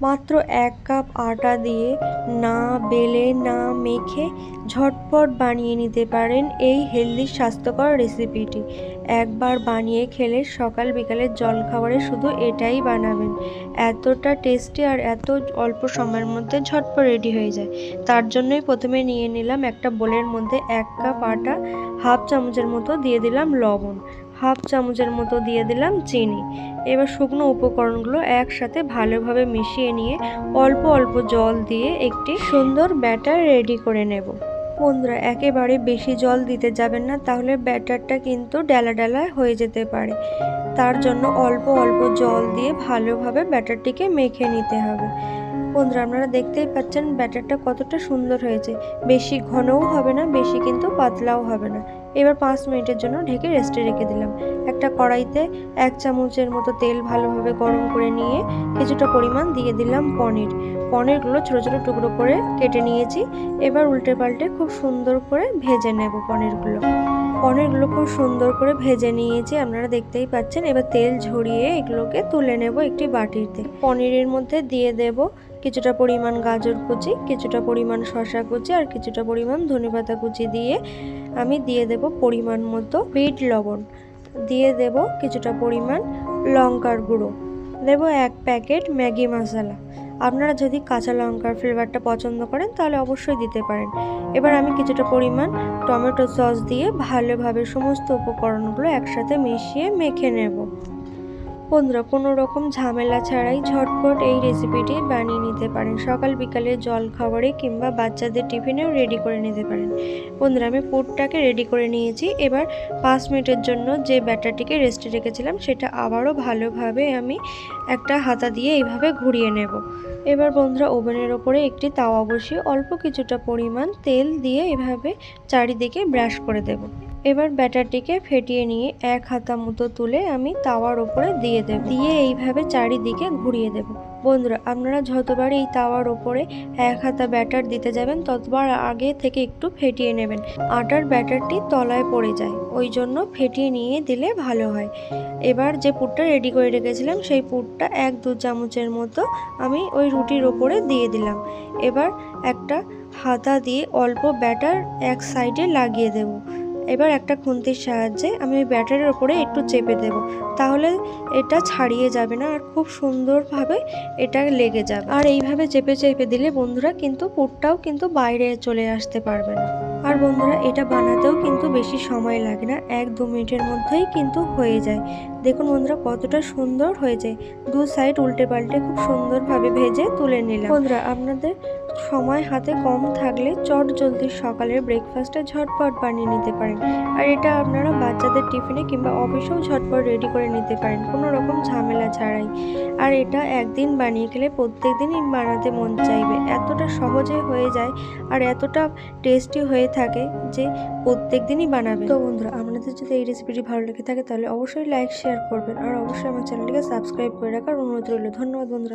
মাত্র এক কাপ আটা দিয়ে না বেলে না মেখে ঝটপট বানিয়ে নিতে পারেন এই হেলদি স্বাস্থ্যকর রেসিপিটি একবার বানিয়ে খেলে সকাল বিকালের জলখাবারে শুধু এটাই বানাবেন। এতটা টেস্টি আর এত অল্প সময়ের মধ্যে ঝটপট রেডি হয়ে যায়। তার জন্যই প্রথমে নিয়ে নিলাম একটা বোলের মধ্যে এক কাপ আটা হাফ চামচের মতো দিয়ে দিলাম লবণ। হাফ চামচের মতো দিয়ে দিলাম চিনি। এবার শুকনো উপকরণগুলো একসাথে ভালোভাবে মিশিয়ে নিয়ে অল্প অল্প জল দিয়ে একটি সুন্দর ব্যাটার রেডি করে নেব। বন্ধুরা, একেবারে বেশি জল দিতে যাবেন না, তাহলে ব্যাটারটা কিন্তু ডেলা ডেলা হয়ে যেতে পারে। তার জন্য অল্প অল্প জল দিয়ে ভালোভাবে ব্যাটারটিকে মেখে নিতে হবে। বন্ধুরা, আপনারা দেখতেই পাচ্ছেন ব্যাটারটা কতটা সুন্দর হয়েছে। বেশি ঘনও হবে না, বেশি কিন্তু পাতলাও হবে না। এবার পাঁচ মিনিটের জন্য ঢেকে রেস্টে রেখে দিলাম। একটা কড়াইতে এক চামচের মতো তেল ভালোভাবে গরম করে নিয়ে কিছুটা পরিমাণ দিয়ে দিলাম পনির। পনিরগুলো ছোটো ছোটো টুকরো করে কেটে নিয়েছি। এবার উল্টে পাল্টে খুব সুন্দর করে ভেজে নেব পনিরগুলো। পনিরগুলো খুব সুন্দর করে ভেজে নিয়েছি, আপনারা দেখতেই পাচ্ছেন। এবার তেল ঝরিয়ে এগুলোকে তুলে নেব একটি বাটিতে। পনিরের মধ্যে দিয়ে দেব কিছুটা পরিমাণ গাজর কুচি, কিছুটা পরিমাণ শশা কুচি আর কিছুটা পরিমাণ ধনেপাতা কুচি দিয়ে আমি দিয়ে দেব পরিমাণ মতো বিট লবণ। দিয়ে দেব কিছুটা পরিমাণ লঙ্কার গুঁড়ো। দেব এক প্যাকেট ম্যাগি মশলা। আপনারা যদি কাঁচা লঙ্কার ফ্লেভারটা পছন্দ করেন তাহলে অবশ্যই দিতে পারেন। এবার আমি কিছুটা পরিমাণ টমেটো সস দিয়ে ভালোভাবে সমস্ত উপকরণগুলো একসাথে মিশিয়ে মেখে নেব। বন্ধুরা, কোনো রকম ঝামেলা ছাড়াই ঝটপট এই রেসিপিটি বানিয়ে নিতে পারেন। সকাল বিকালে জল খাবারে কিংবা বাচ্চাদের টিফিনেও রেডি করে নিতে পারেন। বন্ধুরা, আমি পুরটাকে রেডি করে নিয়েছি। এবার পাঁচ মিনিটের জন্য যে ব্যাটারটিকে রেস্টে রেখেছিলাম, সেটা আবারও ভালোভাবে আমি একটা হাতা দিয়ে এইভাবে ঘুরিয়ে নেব। এবার বন্ধুরা, ওভেনের ওপরে একটি তাওয়া বসিয়ে অল্প কিছুটা পরিমাণ তেল দিয়ে এভাবে চারিদিকে ব্রাশ করে দেব। এবার ব্যাটারটিকে ফেটিয়ে নিয়ে এক হাতা মতো তুলে আমি তাওয়ার ওপরে দিয়ে দেব। দিয়ে এইভাবে চারিদিকে ঘুরিয়ে দেব। বন্ধুরা, আপনারা যতবার এই তাওয়ার ওপরে এক হাতা ব্যাটার দিতে যাবেন, ততবার আগে থেকে একটু ফেটিয়ে নেবেন। আটার ব্যাটারটি তলায় পড়ে যায়, ওই জন্য ফেটিয়ে নিয়ে দিলে ভালো হয়। এবার যে পুরটা রেডি করে রেখেছিলাম, সেই পুরটা এক দু চামচের মতো আমি ওই রুটির ওপরে দিয়ে দিলাম। এবার একটা হাতা দিয়ে অল্প ব্যাটার এক সাইডে লাগিয়ে দেবো। এবার একটা খুন্তির সাহায্যে আমি ওই ব্যাটারের ওপরে একটু চেপে দেব। তাহলে এটা ছাড়িয়ে যাবে না আর খুব সুন্দরভাবে এটা লেগে যাবে। আর এইভাবে চেপে চেপে দিলে বন্ধুরা কিন্তু পুরটাও কিন্তু বাইরে চলে আসতে পারবে না। আর বন্ধুরা, এটা বানাতেও কিন্তু বেশি সময় লাগে না। এক দু মিনিটের মধ্যেই কিন্তু হয়ে যায়। দেখুন বন্ধুরা, কতটা সুন্দর হয়েছে। দু সাইড উল্টে পাল্টে খুব সুন্দরভাবে ভেজে তুলে নিলাম। বন্ধুরা, আপনাদের সময় হাতে কম থাকলে চট জলদি সকালের ব্রেকফাস্টে ঝটপট বানিয়ে নিতে পারেন। আর এটা আপনারা বাচ্চাদের টিফিনে কিংবা অফিসেও ঝটপট রেডি করে নিতে পারেন, কোনো রকম ঝামেলা ছাড়াই। আর এটা একদিন বানিয়ে খেলে প্রত্যেক দিনই বানাতে মন চাইবে। এতটা সহজে হয়ে যায় আর এতটা টেস্টি হয়ে থাকে যে প্রত্যেক দিনই বানাবে তো বন্ধুরা, আপনাদের যদি এই রেসিপিটি ভালো লেগে থাকে তাহলে অবশ্যই লাইক শেয়ার করবেন। আর অবশ্যই আমার চ্যানেলটিকে সাবস্ক্রাইব করে রাখার অনুরোধ রইল। ধন্যবাদ বন্ধুরা।